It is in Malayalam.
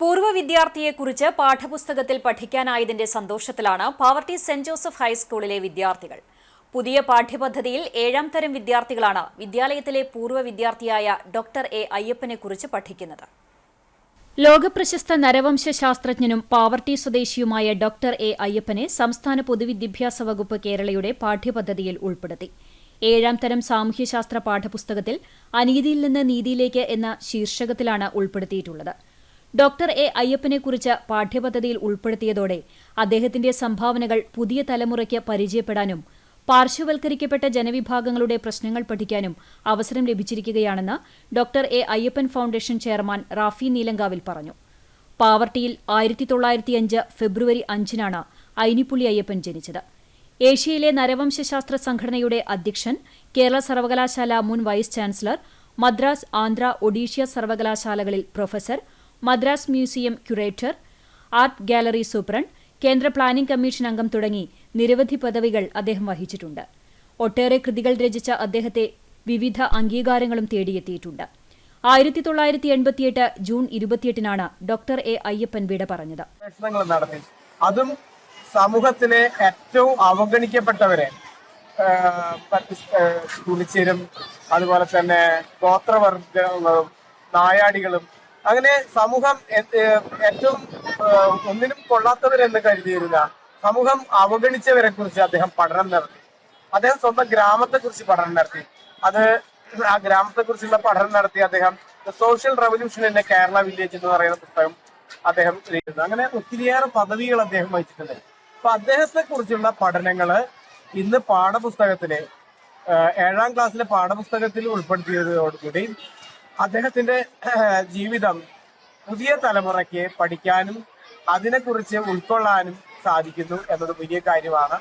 പൂർവ വിദ്യാർത്ഥിയെക്കുറിച്ച് പാഠപുസ്തകത്തിൽ പഠിക്കാനായതിന്റെ സന്തോഷത്തിലാണ് പാവർട്ടി സെന്റ് ജോസഫ് ഹൈസ്കൂളിലെ വിദ്യാർത്ഥികൾ. പുതിയ പാഠ്യപദ്ധതിയിൽ ഏഴാം തരം വിദ്യാർത്ഥികളാണ് വിദ്യാലയത്തിലെ പൂർവ വിദ്യാർത്ഥിയായ ഡോക്ടർ എ അയ്യപ്പനെ കുറിച്ച് പഠിക്കുന്നത്. ലോകപ്രശസ്ത നരവംശ ശാസ്ത്രജ്ഞനും പാവർട്ടി സ്വദേശിയുമായ ഡോക്ടർ എ അയ്യപ്പനെ സംസ്ഥാന പൊതുവിദ്യാഭ്യാസ വകുപ്പ് കേരളയുടെ പാഠ്യപദ്ധതിയിൽ ഉൾപ്പെടുത്തി. ഏഴാം തരം സാമൂഹ്യശാസ്ത്ര പാഠപുസ്തകത്തിൽ അനീതിയിൽ നിന്ന് നീതിയിലേക്ക് എന്ന ശീർഷകത്തിലാണ് ഉൾപ്പെടുത്തിയിട്ടുള്ളത്. ഡോക്ടർ എ അയ്യപ്പനെക്കുറിച്ച് പാഠ്യപദ്ധതിയിൽ ഉൾപ്പെടുത്തിയതോടെ അദ്ദേഹത്തിന്റെ സംഭാവനകൾ പുതിയ തലമുറയ്ക്ക് പരിചയപ്പെടാനും പാർശ്വവൽക്കരിക്കപ്പെട്ട ജനവിഭാഗങ്ങളുടെ പ്രശ്നങ്ങൾ പഠിക്കാനും അവസരം ലഭിച്ചിരിക്കുകയാണെന്ന് doctor A Ayyappan foundation chairman Rafi Neelankavil പറഞ്ഞു. പാവർട്ടിയിൽ ആയിരത്തി തൊള്ളായിരത്തി അഞ്ച് ഫെബ്രുവരി അഞ്ചിനാണ് ഐനിപ്പുള്ളി അയ്യപ്പൻ ജനിച്ചത്. ഏഷ്യയിലെ നരവംശശാസ്ത്ര സംഘടനയുടെ അധ്യക്ഷൻ കേരള സർവകലാശാല മുൻ വൈസ് ചാൻസലർ മദ്രാസ് ആന്ധ്ര ഒഡീഷ്യ സർവകലാശാലകളിൽ professor Madras museum curator art gallery superintendent കേന്ദ്ര പ്ലാനിംഗ് കമ്മീഷൻ അംഗം തുടങ്ങി നിരവധി പദവികൾ അദ്ദേഹം വഹിച്ചിട്ടുണ്ട്. ഒട്ടേറെ കൃതികൾ രചിച്ച അദ്ദേഹത്തെ വിവിധ അംഗീകാരങ്ങളും തേടിയെത്തിയിട്ടുണ്ട്. ആയിരത്തി തൊള്ളായിരത്തി എൺപത്തിയെട്ട് ജൂൺ ഇരുപത്തിയെട്ടിനാണ് ഡോക്ടർ എ അയ്യപ്പൻ വിട പറഞ്ഞത്. നടത്തി. അതും സമൂഹത്തിലെ ഏറ്റവും അവഗണിക്കപ്പെട്ടവരെ കുളിച്ചരും അതുപോലെ തന്നെ ഗോത്രവർഗ നായാടികളും അങ്ങനെ സമൂഹം ഏറ്റവും ഒന്നിനും കൊള്ളാത്തവരെന്ന് കരുതിയിരുന്ന സമൂഹം അവഗണിച്ചവരെ കുറിച്ച് അദ്ദേഹം പഠനം നടത്തി. അദ്ദേഹം സ്വന്തം ഗ്രാമത്തെ കുറിച്ച് പഠനം നടത്തി. അത് ആ ഗ്രാമത്തെ കുറിച്ചുള്ള പഠനം നടത്തി അദ്ദേഹം social revolution in Kerala village എന്ന് പറയുന്ന പുസ്തകം അദ്ദേഹം എഴുതുന്നു. അങ്ങനെ ഒത്തിരിയേറെ പദവികൾ അദ്ദേഹം വഹിച്ചിട്ടുണ്ട്. അപ്പൊ അദ്ദേഹത്തെ കുറിച്ചുള്ള പഠനങ്ങൾ ഇന്ന് പാഠപുസ്തകത്തിലെ ഏഴാം ക്ലാസ്സിലെ പാഠപുസ്തകത്തിൽ ഉൾപ്പെടുത്തിയതോടുകൂടി അദ്ദേഹത്തിന്റെ ജീവിതം പുതിയ തലമുറയ്ക്ക് പഠിക്കാനും അതിനെക്കുറിച്ച് ഉൾക്കൊള്ളാനും സാധിക്കുന്നു എന്നത് വലിയ കാര്യമാണ്.